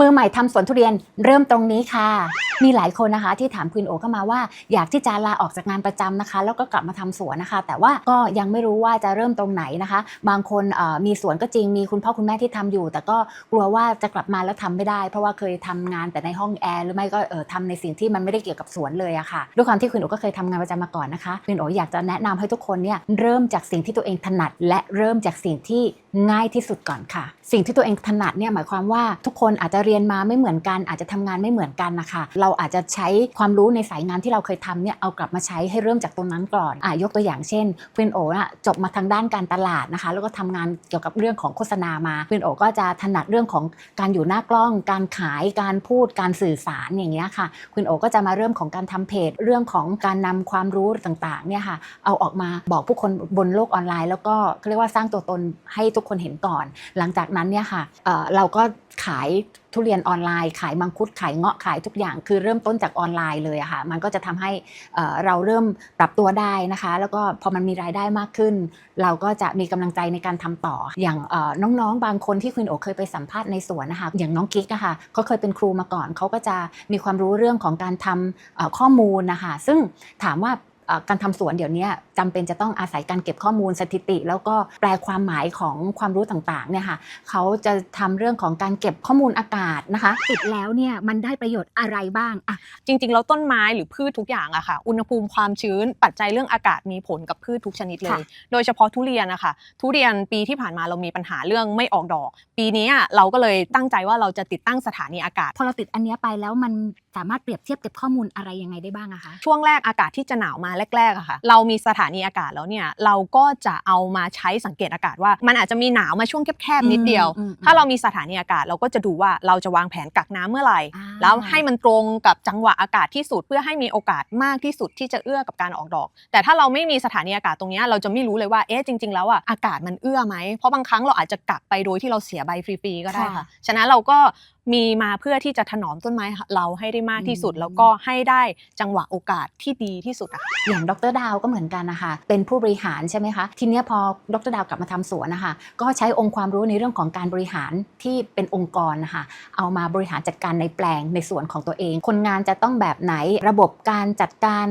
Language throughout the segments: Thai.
มือใหม่ทำสวนทุเรียนเริ่มตรงนี้ค่ะ มีหลายคนนะคะที่ถามคุณโอเข้ามาว่า อยากที่จะลาออกจากงานประจำนะคะ แล้วก็กลับมาทำสวนนะคะ แต่ว่าก็ยังไม่รู้ว่าจะเริ่มตรงไหนนะคะ บางคนมีสวนก็จริงมีคุณพ่อคุณแม่ที่ทำอยู่ แต่ก็กลัวว่าจะกลับมาแล้วทำไม่ได้ เพราะว่าเคยทำงานแต่ในห้องแอร์หรือไม่ก็เออทำในสิ่งที่มันไม่ได้เกี่ยวกับสวนเลยอะค่ะด้วยความที่คุณโอก็เคยทำงานประจำมาก่อนนะคะคุณโออยากจะแนะนำให้ทุกคนเนี่ยเริ่มจากสิ่งที่ตัวเองถนัด และเริ่มจากสิ่งที่ ง่ายที่สุดก่อนค่ะ สิ่งที่ตัวเองถนัดเนี่ยหมายความว่าทุกคนอาจจะเรียนมาไม่เหมือนกัน อาจจะทำงานไม่เหมือนกันนะคะ เราอาจจะใช้ความรู้ในสายงานที่เราเคยทำเนี่ยเอากลับมาใช้ให้เริ่มจากตรงนั้นก่อนอะยกตัวอย่างเช่นเพื่อนโอนะจบมาทางด้านการตลาดนะคะ แล้วก็ทำงานเกี่ยวกับเรื่องของโฆษณามาเพื่อนโอก็จะถนัดเรื่องของการอยู่หน้ากล้อง การขายการพูดการสื่อสารอย่างเงี้ยค่ะคุณโอก็จะมาเริ่มของการทำเพจ เรื่องของการนำความรู้ต่างๆเนี่ยค่ะเอาออกมาบอกผู้คนบนโลกออนไลน์ แล้วก็เขาเรียกว่าสร้างตัวตนให้ทุกคนเห็นก่อน หลังจากนั้นเนี่ยค่ะเเราก็ขายทุเรียนออนไลน์ ขายมังคุดขายเงาะขายทุกอย่าง คือเริ่มต้นจากออนไลน์เลยอะค่ะมันก็จะทำให้เราเริ่มปรับตัวได้นะคะ แล้วก็พอมันมีรายได้มากขึ้น เราก็จะมีกำลังใจในการทำต่อ อย่างน้องๆ บางคนที่คุณโอเคยไปสัมภาษณ์ในสวนนะคะอย่างน้องกิ๊กอะค่ะเขาเคยเป็นครูมาก่อนเขาก็จะมีความรู้เรื่องของการทำเอ่อข้อมูลนะคะซึ่งถามว่า การทำสวนเดี๋ยวนี้จำเป็นจะต้องอาศัยการเก็บข้อมูลสถิติ แล้วก็แปลความหมายของความรู้ต่างๆเนี่ยค่ะเขาจะทำเรื่องของการเก็บข้อมูลอากาศนะคะติดแล้วเนี่ยมันได้ประโยชน์อะไรบ้างอะจริงๆแล้วต้นไม้หรือพืชทุกอย่างอะค่ะ อุณหภูมิความชื้นปัจจัยเรื่องอากาศมีผลกับพืชทุกชนิดเลย โดยเฉพาะทุเรียนนะคะทุเรียนปีที่ผ่านมาเรามีปัญหาเรื่องไม่ออกดอก ปีนี้อะเราก็เลยตั้งใจว่าเราจะติดตั้งสถานีอากาศพอเราติดอันเนี้ยไปแล้วมัน สามารถเปรียบเทียบเก็บข้อมูลอะไรยังไงได้บ้างอะคะ ช่วงแรกอากาศที่จะหนาวมาแรกๆอะค่ะ เรามีสถานีอากาศแล้วเนี่ยเราก็จะเอามาใช้สังเกตอากาศว่า มันอาจจะมีหนาวมาช่วงแคบๆนิดเดียวอืมอืมถ้าเรามีสถานีอากาศเราก็จะดูว่าเราจะวางแผนกักน้ำเมื่อไหร่อ่าแล้วให้มันตรงกับจังหวะอากาศที่สุดเพื่อให้มีโอกาสมากที่สุดที่จะเอื้อกับการออกดอก แต่ถ้าเราไม่มีสถานีอากาศตรงเนี้ยเราจะไม่รู้เลยว่าเอ๊ะจริง ๆ แล้วอะอากาศมันเอื้อไหมเพราะบางครั้งเราอาจจะกักไปโดยที่เราเสียใบฟรีๆก็ได้ค่ะค่ะฉะนั้นเราก็มีมาเพื่อที่จะถนอมต้นไม้เราให้ได้มากที่สุดอืมแล้วก็ให้ได้จังหวะโอกาสที่ดีที่สุดอะค่ะอย่างดรดาวก็เหมือนกันนะคะเป็นผู้บริหารใช่ไหมคะทีเนี้ยพอดรดาวกลับมาทำสวนนะคะก็ใช้องค์ความรู้ในเรื่องของการบริหารที่เป็นองค์กรนะคะเอามาบริหารจัดการในแปลงในสวนของตัวเอง คนงานจะต้องแบบไหนระบบการจัดการ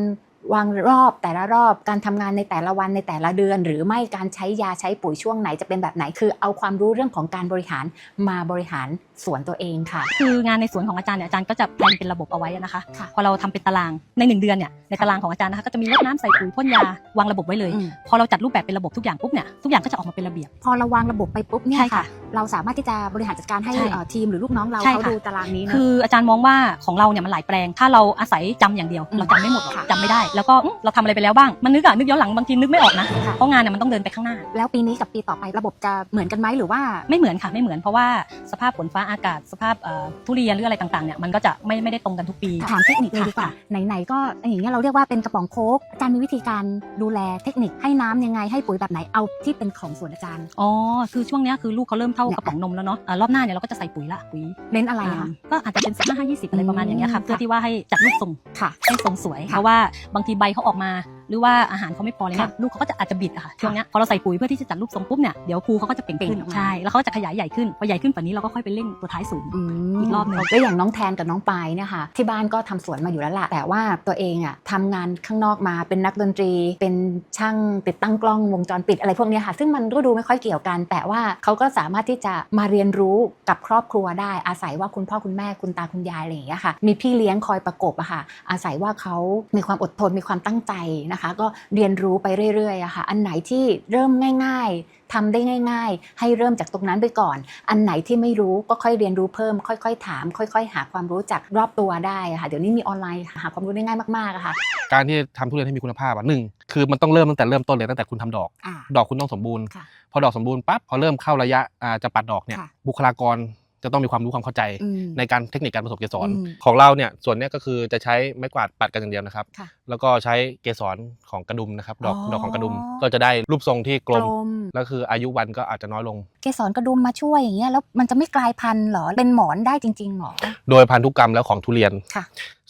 วางรอบแต่ละรอบการทำงานในแต่ละวันในแต่ละเดือน หรือไม่การใช้ยาใช้ปุ๋ยช่วงไหนจะเป็นแบบไหนคือ เอาความรู้เรื่องของการบริหารมาบริหารสวนตัวเองค่ะ คืองานในสวนของอาจารย์เนี่ยอาจารย์ก็จะแปลนเป็นระบบเอาไว้นะคะค่ะพอเราทำเป็นตารางในหนึ่งเดือนเนี่ยในตารางของอาจารย์นะคะก็จะมีรดน้ำใส่ปุ๋ยพ่นยาวางระบบไว้เลยอืมพอเราจัดรูปแบบเป็นระบบทุกอย่างปุ๊บเนี่ยทุกอย่างก็จะออกมาเป็นระเบียบ พอเราวางระบบไปปุ๊บเนี่ยใช่ค่ะ เราสามารถที่จะบริหารจัดการให้ใช่เอ่อทีมหรือลูกน้องเราใช่เขาค่ะดูตารางนี้เนอะ คืออาจารย์มองว่าของเราเนี่ยมันหลายแปลง ถ้าเราอาศัยจำอย่างเดียวอืมเราจำไม่หมดหรอกค่ะจำไม่ได้ แล้วก็อื้อเราทำอะไรไปแล้วบ้าง มันนึกอะนึกย้อนหลังบางทีนึกไม่ออกนะ ค่ะ เพราะงานเนี่ยมันต้องเดินไปข้างหน้า แล้วปีนี้กับปีต่อไประบบจะเหมือนกันไหมหรือว่า ไม่เหมือนค่ะ ไม่เหมือนเพราะว่าสภาพฝนฟ้าอากาศ สภาพเอ่อทุเรียนหรืออะไรต่างๆเนี่ยมันก็จะไม่ไม่ได้ตรงกันทุกปี ถามเทคนิคเลยดีกว่าค่ะไหนๆ ก็อย่างเงี้ยเราเรียกว่าเป็นกระป๋องโค้กอาจารย์มีวิธีการดูแลเทคนิคให้น้ำยังไงให้ปุ๋ยแบบไหนเอาที่เป็นของสวนอาจารย์ อ๋อ คือช่วงเนี้ยคือลูกเขาเริ่มเท่ากระป๋องนมแล้วเนาะอ่ารอบหน้าเนี่ยเราก็จะใส่ปุ๋ยละปุ๋ยเน้นอะไรอะอ่าคะก็อาจจะเป็นสิบห้ายี่สิบอะไรประมาณอย่างเงี้ยค่ะอืมเพื่อที่ว่าให้จัดรูปทรงค่ะให้ทรงสวยค่ะเพราะว่าบางทีใบเขาออกมาหรือว่าอาหารเขาไม่พอเลยค่ะเนี่ยลูกเขาก็จะอาจจะบิดอะค่ะช่วงเนี้ยพอเราใส่ปุ๋ยเพื่อที่จะจัดรูปทรงปุ๊บเนี่ยเดี๋ยวภูเขาก็จะเป่งเป่งขึ้นออกมาใช่แล้วเขาก็จะขยายใหญ่ขึ้นพอใหญ่ขึ้นกว่านี้เราก็ค่อยไปเร่งตัวท้ายสูงอีกรอบหนึ่งก็อย่างน้องแทนกับน้องปายเนี่ยค่ะที่บ้านก็ทำสวนมาอยู่แล้วล่ะแต่ว่าตัวเองอะทำงานข้างนอกมาเป็นนักดนตรี เป็นช่างติดตั้งกล้องวงจรปิดอะไรพวกเนี้ยค่ะซึ่งมันก็ดูไม่ค่อยเกี่ยวกัน แต่ว่าเขาก็สามารถที่จะมาเรียนรู้กับครอบครัวได้ อาศัยว่าคุณพ่อคุณแม่คุณตาคุณยายอะไรอย่างเงี้ยค่ะมีพี่เลี้ยงคอยประกบอะค่ะอาศัยว่าเขามีความอดทนมีความตั้งใจนะคะ ก็เรียนรู้ไปเรื่อยๆอะค่ะอันไหนที่เริ่มง่าย ๆทำได้ง่าย ๆ ให้เริ่มจากตรงนั้นไปก่อน อันไหนที่ไม่รู้ก็ค่อยเรียนรู้เพิ่ม ค่อย ๆ ถาม ค่อย ๆ หาความรู้จากรอบตัวได้อะค่ะเดี๋ยวนี้มีออนไลน์หาความรู้ได้ง่ายมากๆอะค่ะการที่ทำทุเรียนให้มีคุณภาพอะหนึ่งคือมันต้องเริ่มตั้งแต่เริ่มต้นเลยตั้งแต่คุณทำดอกอ่าดอกคุณต้องสมบูรณ์ค่ะพอดอกสมบูรณ์ปั๊บพอเริ่มเข้าระยะอ่าจะปัดดอกเนี่ยค่ะบุคลากร จะต้องมีความรู้ความเข้าใจอืมในการเทคนิคการผสมเกสรอืมของเราเนี่ยส่วนเนี้ยก็คือจะใช้ไม้กวาดปัดกันอย่างเดียวนะครับค่ะแล้วก็ใช้เกสรของกระดุมนะครับดอกอ๋อดอกของกระดุมก็จะได้รูปทรงที่กลมกลมแล้วคืออายุวันก็อาจจะน้อยลง เกสรกระดุมมาช่วยอย่างเงี้ยแล้วมันจะไม่กลายพันธุ์เหรอเป็นหมอนได้จริงๆเหรอโดยพันธุกรรมแล้วของทุเรียนค่ะ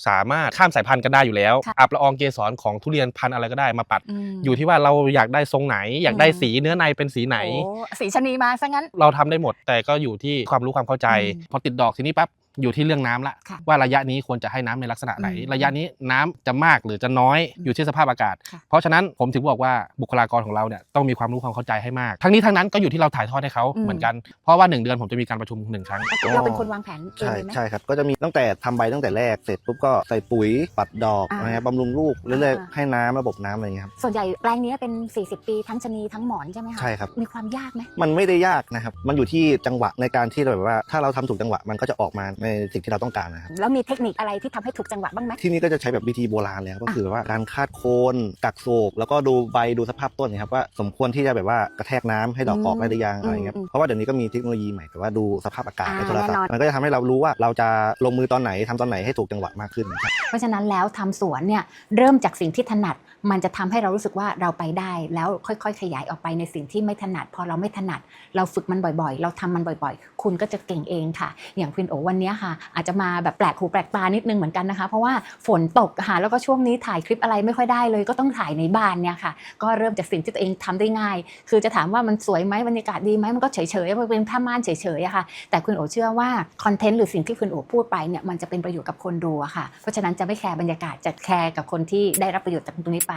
สามารถข้ามสายพันธุ์กันได้อยู่แล้วค่ะอับละอองเกสรของทุเรียนพันธุ์อะไรก็ได้มาปัดมอยู่ที่ว่าเราอยากได้ทรงไหน อยากได้อืมสีเนื้อในเป็นสีไหนโอ้สีชะนีมาซะงั้น เราทำได้หมด แต่ก็อยู่ที่ความรู้ความเข้าใจอืมพอติดดอกทีนี้ปั๊บ อยู่ที่เรื่องน้ำละ ค่ะว่าระยะนี้ควรจะให้น้ำในลักษณะไหน อืมระยะนี้น้ำจะมากหรือจะน้อยอืมอยู่ที่สภาพอากาศ ค่ะ เพราะฉะนั้นผมถึงบอกว่าบุคลากรของเราเนี่ยต้องมีความรู้ความเข้าใจให้มาก ทั้งนี้ทั้งนั้นก็อยู่ที่เราถ่ายทอดให้เขาอืมเหมือนกันเพราะว่าหนึ่งเดือนผมจะมีการประชุมหนึ่งครั้ง เราเป็นคนวางแผนเองใช่เลยไหม ใช่ครับ ก็จะมีตั้งแต่ทำใบตั้งแต่แรกเสร็จปุ๊บก็ใส่ปุ๋ยปัดดอกอ่านะครับบำรุงลูกเรื่อยอ่า ๆให้น้ำระบบน้ำอะไรอย่างเงี้ยครับส่วนใหญ่แปลงนี้เป็น 40 ปีทั้งชะนีทั้งหมอนใช่ไหมคะใช่ครับ มีความยากไหมมันไม่ได้ยากนะครับ มันอยู่ที่จังหวะในการที่เราแบบว่า ถ้าเราทำถูกจังหวะมันก็จะออกมาในสิ่งที่เราต้องการนะครับ แล้วมีเทคนิคอะไรที่ทำให้ถูกจังหวะบ้างไหม ที่นี่ก็จะใช้แบบวิธีโบราณเลยครับก็คือว่าการคาดโคนกักโศก แล้วก็ดูใบดูสภาพต้นนะครับว่าสมควรที่จะแบบว่ากระแทกน้ำให้ดอกออกได้หรือยังอะไรเงี้ยอืมเพราะว่าเดี๋ยวนี้ก็มีเทคโนโลยีใหม่แต่ว่าดูสภาพอากาศอ่าในโทรศัพแน่นอนท์มันก็จะทำให้เรารู้ว่าเราจะลงมือตอนไหนทำตอนไหนให้ถูกจังหวะมากขึ้นครับ เพราะฉะนั้นแล้วทำสวนเนี่ยเริ่มจากสิ่งที่ถนัด มันจะทำให้เรารู้สึกว่าเราไปได้ แล้วค่อยๆ ขยายออกไปในสิ่งที่ไม่ถนัด พอเราไม่ถนัด เราฝึกมันบ่อยๆ เราทำมันบ่อยๆ คุณก็จะเก่งเองค่ะ อย่างคุณโอวันเนี้ยค่ะอาจจะมาแบบแปลกหูแปลกตานิดนึงเหมือนกันนะคะ เพราะว่าฝนตกค่ะแล้วก็ช่วงนี้ถ่ายคลิปอะไรไม่ค่อยได้เลย ก็ต้องถ่ายในบ้านเนี่ยค่ะ ก็เริ่มจากสิ่งที่ตัวเองทำได้ง่าย คือจะถามว่ามันสวยไหมบรรยากาศดีไหมมันก็เฉยๆมันเป็นผ้าม่านเฉยๆอะค่ะแต่คุณโอเชื่อว่าคอนเทนต์หรือสิ่งที่คุณโอพูดไปเนี่ยมันจะเป็นประโยชน์กับคนดูอะค่ะ เพราะฉะนั้นจะไม่แคร์บรรยากาศจะแคร์กับคนที่ได้รับประโยชน์จากตรงนี้ไป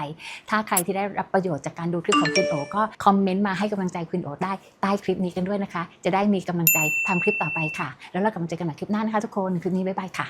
ถ้าใครที่ได้รับประโยชน์จากการดูคลิปของคุณโอก็คอมเมนต์มาให้กำลังใจคุณโอได้ใต้คลิปนี้กันด้วยนะคะ จะได้มีกำลังใจทำคลิปต่อไปค่ะ แล้วเรากลับมาเจอกันใหม่คลิปหน้านะคะทุกคนคืนนี้บ๊ายบายค่ะ